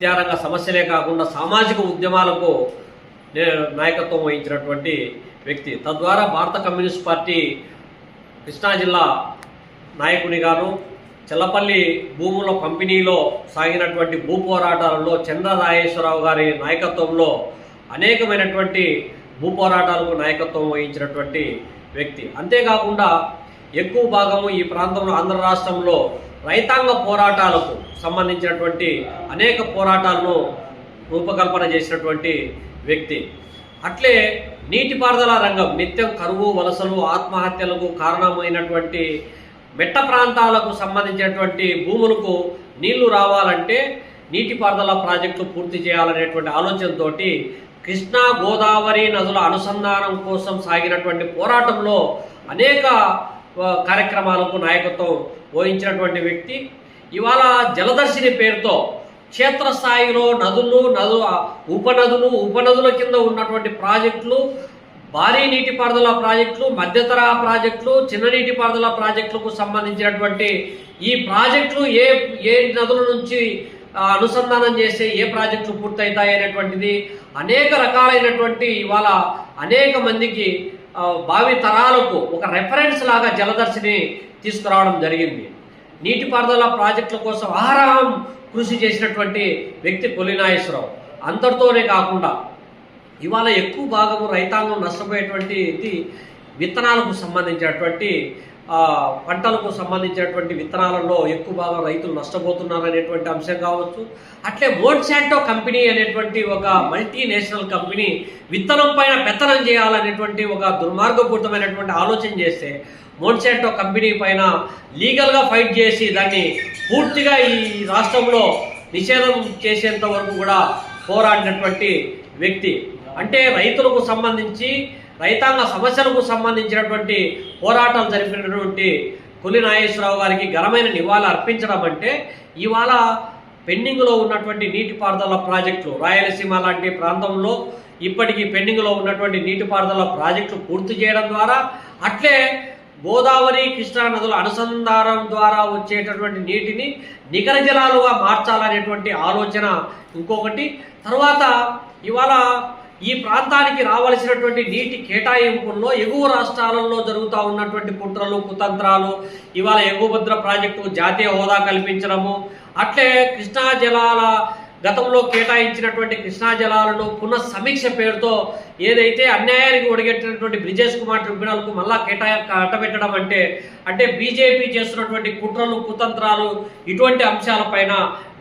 విద్యారంగ సమస్యలే కాకుండా సామాజిక ఉద్యమాలకు నాయకత్వం వహించినటువంటి వ్యక్తి. తద్వారా భారత కమ్యూనిస్ట్ పార్టీ కృష్ణా జిల్లా నాయకునిగాను చెల్లపల్లి భూముల పంపిణీలో సాగినటువంటి భూ పోరాటాలలో చంద్ర రాజేశ్వరరావు గారి నాయకత్వంలో అనేకమైనటువంటి భూ పోరాటాలకు నాయకత్వం వహించినటువంటి వ్యక్తి. అంతేకాకుండా ఎక్కువ భాగము ఈ ప్రాంతంలో ఆంధ్ర రాష్ట్రంలో రైతాంగ పోరాటాలకు సంబంధించినటువంటి అనేక పోరాటాలను రూపకల్పన చేసినటువంటి వ్యక్తి. అట్లే నీటిపారుదల రంగం నిత్యం కరువు వలసలు ఆత్మహత్యలకు కారణమైనటువంటి మెట్ట ప్రాంతాలకు సంబంధించినటువంటి భూములకు నీళ్ళు రావాలంటే నీటిపారుదల ప్రాజెక్టులు పూర్తి చేయాలనేటువంటి ఆలోచనతోటి కృష్ణా గోదావరి నదుల అనుసంధానం కోసం సాగినటువంటి పోరాటంలో అనేక కార్యక్రమాలకు నాయకత్వం వహించినటువంటి వ్యక్తి. ఇవాళ జలదర్శిని పేరుతో క్షేత్రస్థాయిలో నదులు నదు ఉపనదులు ఉపనదుల కింద ఉన్నటువంటి ప్రాజెక్టులు భారీ నీటిపారుదల ప్రాజెక్టులు మధ్యతర ప్రాజెక్టులు చిన్న నీటిపారుదల ప్రాజెక్టులకు సంబంధించినటువంటి ఈ ప్రాజెక్టులు ఏ ఏ నదుల నుంచి అనుసంధానం చేస్తే ఏ ప్రాజెక్టులు పూర్తవుతాయి అనేటువంటిది అనేక రకాలైనటువంటి ఇవాళ అనేక మందికి భావి తరాలకు ఒక రెఫరెన్స్ లాగా జలదర్శిని తీసుకురావడం జరిగింది. నీటిపారుదల ప్రాజెక్టుల కోసం ఆహారం కృషి చేసినటువంటి వ్యక్తి కొలినాగేశ్వరరావు అంతటితోనే కాకుండా ఇవాళ ఎక్కువ భాగము రైతాంగం నష్టపోయేటువంటి ఇది విత్తనాలకు సంబంధించినటువంటి పంటలకు సంబంధించినటువంటి విత్తనాలలో ఎక్కువ భాగం రైతులు నష్టపోతున్నారు అనేటువంటి అంశం కావచ్చు. అట్లే మోన్సాంటో కంపెనీ అనేటువంటి ఒక మల్టీనేషనల్ కంపెనీ విత్తనం పైన పెత్తనం చేయాలనేటువంటి ఒక దుర్మార్గపూరితమైనటువంటి ఆలోచన చేస్తే మోన్సాంటో కంపెనీ పైన లీగల్గా ఫైట్ చేసి దాన్ని పూర్తిగా ఈ రాష్ట్రంలో నిషేధం చేసేంత వరకు కూడా పోరాడినటువంటి వ్యక్తి అంటే రైతులకు సంబంధించి రైతాంగ సమస్యలకు సంబంధించినటువంటి పోరాటాలు జరిపినటువంటి కొలి నాగేశ్వరరావు గారికి ఘనమైన నివాళి అర్పించడం అంటే ఇవాళ పెండింగ్లో ఉన్నటువంటి నీటిపారుదల ప్రాజెక్టులు రాయలసీమ లాంటి ప్రాంతంలో ఇప్పటికీ పెండింగ్లో ఉన్నటువంటి నీటిపారుదల ప్రాజెక్టులు పూర్తి చేయడం ద్వారా అట్లే గోదావరి కృష్ణా నదుల అనుసంధానం ద్వారా వచ్చేటటువంటి నీటిని నికర జలాలుగా మార్చాలనేటువంటి ఆలోచన ఇంకొకటి. తర్వాత ఇవాళ ఈ ప్రాంతానికి రావలసినటువంటి నీటి కేటాయింపుల్లో ఎగువ రాష్ట్రాలలో జరుగుతూ ఉన్నటువంటి కుట్రలు కుతంత్రాలు ఇవాళ ఎగువభద్ర ప్రాజెక్టు జాతీయ హోదా కల్పించడము అట్లే కృష్ణా జలాల గతంలో కేటాయించినటువంటి కృష్ణా జలాలను పునః సమీక్ష పేరుతో ఏదైతే అన్యాయానికి ఒడిగట్టినటువంటి బ్రిజేష్ కుమార్ ట్రిబ్యునల్కు మళ్ళా కేటాయ కట్టబెట్టడం అంటే అంటే బీజేపీ చేస్తున్నటువంటి కుట్రలు కుతంత్రాలు ఇటువంటి అంశాలపైన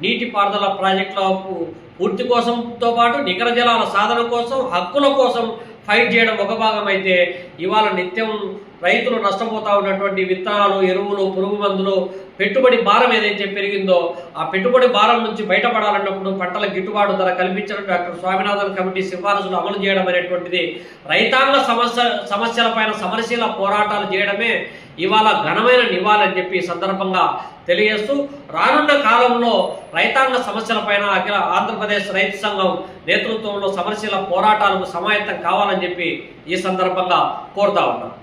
నీటిపారుదల ప్రాజెక్టులకు పూర్తి కోసంతో పాటు నికర జలాల సాధన కోసం హక్కుల కోసం ఫైట్ చేయడం ఒక భాగం అయితే ఇవాళ నిత్యం రైతులు నష్టపోతా ఉన్నటువంటి విత్తనాలు ఎరువులు పురుగు మందులు పెట్టుబడి భారం ఏదైతే పెరిగిందో ఆ పెట్టుబడి భారం నుంచి బయటపడాలన్నప్పుడు పంటల గిట్టుబాటు ధర కల్పించడం డాక్టర్ స్వామినాథన్ కమిటీ సిఫారసులు అమలు చేయడం అనేటువంటిది రైతాంగ సమస్య సమస్యలపైన సమరశీల పోరాటాలు చేయడమే ఇవాళ ఘనమైన నివాళని చెప్పి సందర్భంగా తెలియజేస్తూ రానున్న కాలంలో రైతాంగ సమస్యలపైన అఖిల ఆంధ్రప్రదేశ్ రైతు సంఘం నేతృత్వంలో సమస్యల పోరాటాలకు సమాయత్తం కావాలని చెప్పి ఈ సందర్భంగా కోరుతా ఉన్నాం.